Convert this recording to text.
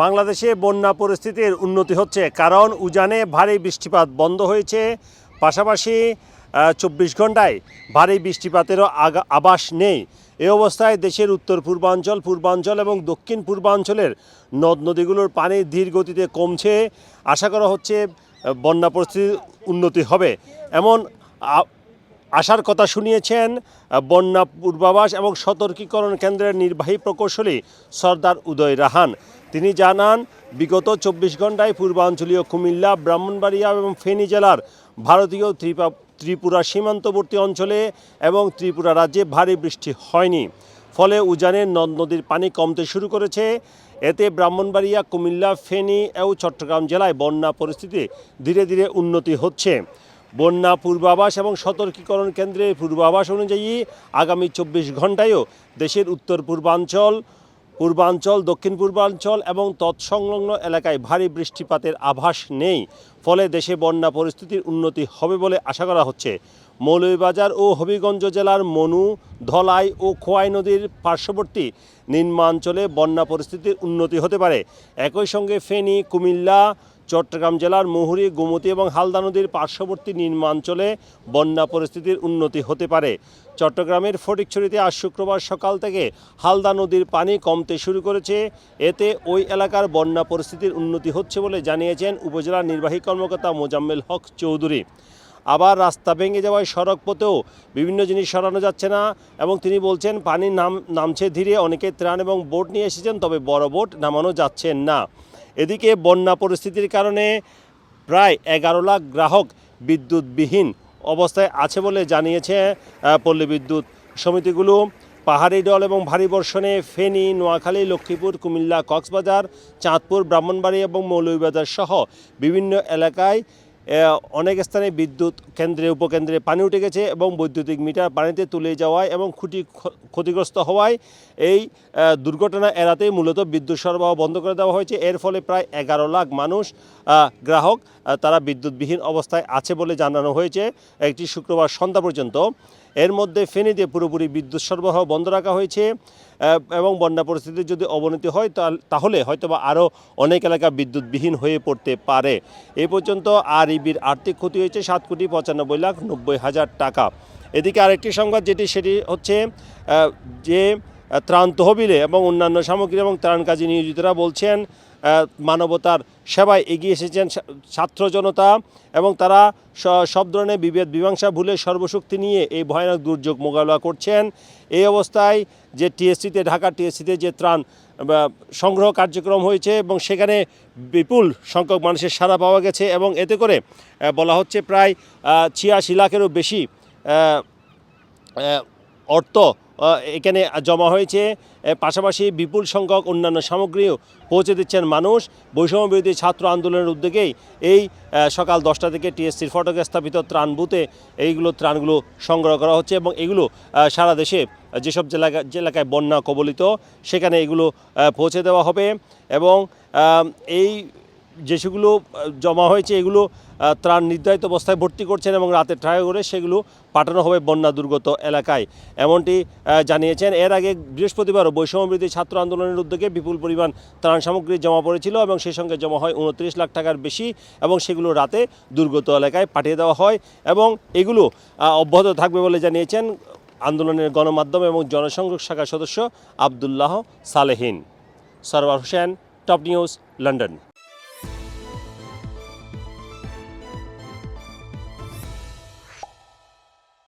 বাংলাদেশে বন্যা পরিস্থিতির উন্নতি হচ্ছে, কারণ উজানে ভারী বৃষ্টিপাত বন্ধ হয়েছে। পাশাপাশি চব্বিশ ঘন্টায় ভারী বৃষ্টিপাতেরও আভাস নেই। এ অবস্থায় দেশের উত্তর পূর্বাঞ্চল পূর্বাঞ্চল এবং দক্ষিণ পূর্বাঞ্চলের নদ নদীগুলোর পানি ধীর গতিতে কমছে। আশা করা হচ্ছে বন্যা পরিস্থিতির উন্নতি হবে। এমন আ- আশার কথা শুনিয়েছেন বন্যা পূর্বাভাস এবং সতর্কীকরণ কেন্দ্রের নির্বাহী প্রকৌশলী সর্দার উদয় রাহান। তিনি জানান, বিগত চব্বিশ ঘন্টায় পূর্বাঞ্চলীয় কুমিল্লা, ব্রাহ্মণবাড়িয়া এবং ফেনী জেলার ভারতীয় ত্রিপা ত্রিপুরা সীমান্তবর্তী অঞ্চলে এবং ত্রিপুরা রাজ্যে ভারী বৃষ্টি হয়নি। ফলে উজানের নদ নদীর পানি কমতে শুরু করেছে। এতে ব্রাহ্মণবাড়িয়া, কুমিল্লা, ফেনী ও চট্টগ্রাম জেলায় বন্যা পরিস্থিতি ধীরে ধীরে উন্নতি হচ্ছে। বন্যা পূর্বাভাস এবং সতর্কীকরণ কেন্দ্রের পূর্বাভাস অনুযায়ী আগামী চব্বিশ ঘন্টায়ও দেশের উত্তর পূর্বাঞ্চল পূর্বাঞ্চল, দক্ষিণ পূর্বাঞ্চল এবং তৎসংলগ্ন এলাকায় ভারী বৃষ্টিপাতের আভাস নেই। ফলে দেশে বন্যা পরিস্থিতির উন্নতি হবে বলে আশা করা হচ্ছে। মৌলভীবাজার ও হবিগঞ্জ জেলার মনু, ধলাই ও খোয়াই নদীর পার্শ্ববর্তী নিম্নাঞ্চলে বন্যা পরিস্থিতির উন্নতি হতে পারে। একই সঙ্গে ফেনী, কুমিল্লা চট্টগ্রাম জেলার মুহুরী, গোমতী এবং হালদা নদীর পার্শ্ববর্তী নিম্নাঞ্চলে বন্যা পরিস্থিতির উন্নতি হতে পারে। চট্টগ্রামের ফটিকছড়িতে আজ শুক্রবার সকাল থেকে হালদা নদীর পানি কমতে শুরু করেছে। এতে ওই এলাকার বন্যা পরিস্থিতির উন্নতি হচ্ছে বলে জানিয়েছেন উপজেলা নির্বাহী কর্মকর্তা মোজাম্মেল হক চৌধুরী। আবার রাস্তা ভেঙে যাওয়ায় সড়ক পথেও বিভিন্ন জিনিস সরানো যাচ্ছে না এবং তিনি বলছেন, পানি নাম, নামছে ধীরে, অনেকে ত্রাণ এবং বোট নিয়ে এসেছেন, তবে বড় বোট নামানো যাচ্ছে না। এদিকে বন্যা পরিস্থিতির কারণে প্রায় এগারো লাখ গ্রাহক বিদ্যুৎবিহীন অবস্থায় আছে বলে জানিয়েছে পল্লী বিদ্যুৎ সমিতিগুলো। পাহাড়ি ডল এবং ভারী বর্ষণে ফেনী, নোয়াখালী, লক্ষ্মীপুর, কুমিল্লা, কক্সবাজার, চাঁদপুর, ব্রাহ্মণবাড়ি এবং মৌলভীবাজার সহ বিভিন্ন এলাকায় অনেক স্থানে বিদ্যুৎ কেন্দ্রে, উপকেন্দ্রে পানি উঠে গেছে এবং বৈদ্যুতিক মিটার পানিতে তুলে যাওয়ায় এবং খুঁটি, ক্ষতিগ্রস্ত হওয়ায় এই দুর্ঘটনা এড়াতেই মূলত বিদ্যুৎ সরবরাহ বন্ধ করে দেওয়া হয়েছে। এর ফলে প্রায় এগারো লাখ মানুষ গ্রাহক তারা বিদ্যুৎবিহীন অবস্থায় আছে বলে জানানো হয়েছে একটি শুক্রবার সন্ধ্যা পর্যন্ত। এর মধ্যে ফেনীতে পুরোপুরি বিদ্যুৎ সরবরাহ বন্ধ রাখা হয়েছে। এবং বন্যা পরিস্থিতির যদি অবনতি হয় তাহলে হয়তোবা আরও অনেক এলাকা বিদ্যুৎবিহীন হয়ে পড়তে পারে। এ পর্যন্ত আর ইবির আর্থিক ক্ষতি হয়েছে সাত কোটি পঁচানব্বই লাখ নব্বই হাজার টাকা। এদিকে আরেকটি সংবাদ যেটি, সেটি হচ্ছে যে ত্রাণ তহবিলে এবং অন্যান্য সামগ্রী এবং ত্রাণ কাজে নিয়োজিতরা বলছেন মানবতার সেবায় এগিয়ে এসেছেন ছাত্র জনতা এবং তারা সব ধরনের বিভেদ, মীমাংসা ভুলে সর্বশক্তি নিয়ে এই ভয়ানক দুর্যোগ মোকাবিলা করছেন। এই অবস্থায় যে টিএসসিতে, ঢাকা টিএসসিতে যে ত্রাণ সংগ্রহ কার্যক্রম হয়েছে এবং সেখানে বিপুল সংখ্যক মানুষের সাড়া পাওয়া গেছে এবং এতে করে বলা হচ্ছে প্রায় ছিয়াশি লাখেরও বেশি অর্থ এখানে জমা হয়েছে। পাশাপাশি বিপুল সংখ্যক অন্যান্য সামগ্রীও পৌঁছে দিচ্ছেন মানুষ। বৈষম্য বিরোধী ছাত্র আন্দোলনের উদ্যোগেই এই সকাল দশটা থেকে টিএসসির ফটকে স্থাপিত ত্রাণ বুথে এইগুলো ত্রাণগুলো সংগ্রহ করা হচ্ছে এবং এগুলো সারা দেশে যেসব জেলা এলাকায় বন্যা কবলিত, সেখানে এগুলো পৌঁছে দেওয়া হবে এবং এই যে সেগুলো জমা হয়েছে এগুলো ত্রাণ নির্ধারিত অবস্থায় ভর্তি করছেন এবং রাতে ট্রাই করে সেগুলো পাঠানো হবে বন্যা দুর্গত এলাকায়। এমনটি জানিয়েছেন, এর আগে বৃহস্পতিবারও বৈষম্যবিরোধী ছাত্র আন্দোলনের উদ্যোগে বিপুল পরিমাণ ত্রাণ সামগ্রী জমা পড়েছিল এবং সেই সঙ্গে জমা হয় উনত্রিশ লাখ টাকার বেশি এবং সেগুলো রাতে দুর্গত এলাকায় পাঠিয়ে দেওয়া হয় এবং এগুলো অব্যাহত থাকবে বলে জানিয়েছেন আন্দোলনের গণমাধ্যম এবং জনসংযোগ শাখার সদস্য Abdullah Salehin. Sarwar Hossain, top news, London.